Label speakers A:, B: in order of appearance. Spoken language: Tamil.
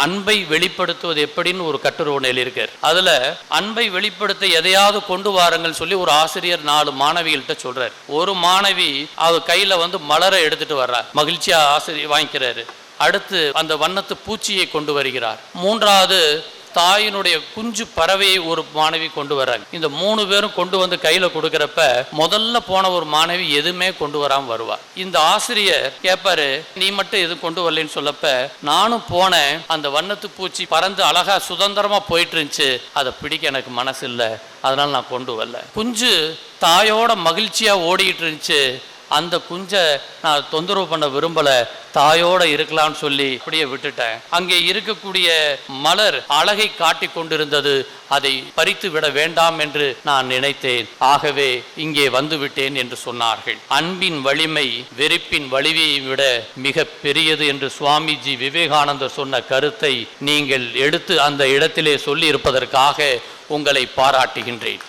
A: அன்பை வெளிப்படுத்துவது எப்படின்னு ஒரு கட்டுரை ஒன்று எழுதியிருக்கார். அதில் அன்பை வெளிப்படுத்த எதையாவது கொண்டு வாருங்கள் சொல்லி ஒரு ஆசிரியர் நாலு மாணவிகள்கிட்ட சொல்றாரு. ஒரு மாணவி அவர் கையில் வந்து மலரை எடுத்துட்டு வர்றார் மகிழ்ச்சியாக ஆசிரியர் வாங்கிக்கிறாரு. அடுத்து அந்த வண்ணத்து பூச்சியை கொண்டு வருகிறார். மூன்றாவது தாயினுடைய குஞ்சு பறவையை ஒரு மாணவி கொண்டு வர்றாங்க. இந்த மூணு பேரும் கொண்டு வந்து கையில கொடுக்கறப்ப முதல்ல போன ஒரு மாணவி எதுவுமே கொண்டு வராம வருவா. இந்த ஆசிரியர் கேட்பாரு நீ மட்டும் எதுவும் கொண்டு வரலன்னு சொல்லப்ப நானும் போனேன். அந்த வண்ணத்து பூச்சி பறந்து அழகா சுதந்திரமா போயிட்டு இருந்துச்சு அதை பிடிக்க எனக்கு மனசு இல்லை அதனால நான் கொண்டு வரல. குஞ்சு தாயோட மகிழ்ச்சியா ஓடிக்கிட்டு இருந்துச்சு அந்த குஞ்சை நான் தொந்தரவு பண்ண விரும்பல. தாயோட இருக்கலாம்னு சொல்லி அப்படியே விட்டுட்டேன். அங்கே இருக்கக்கூடிய மலர் அழகை காட்டி கொண்டிருந்தது. அதை பறித்து விட வேண்டாம் என்று நான் நினைத்தேன். ஆகவே இங்கே வந்துவிட்டேன் என்று சொன்னார்கள். அன்பின் வலிமை வெறுப்பின் வலிமையை விட மிக பெரியது என்று சுவாமிஜி விவேகானந்தர் சொன்ன கருத்தை நீங்கள் எடுத்து அந்த இடத்திலே சொல்லி இருப்பதற்காக உங்களை பாராட்டுகின்றேன்.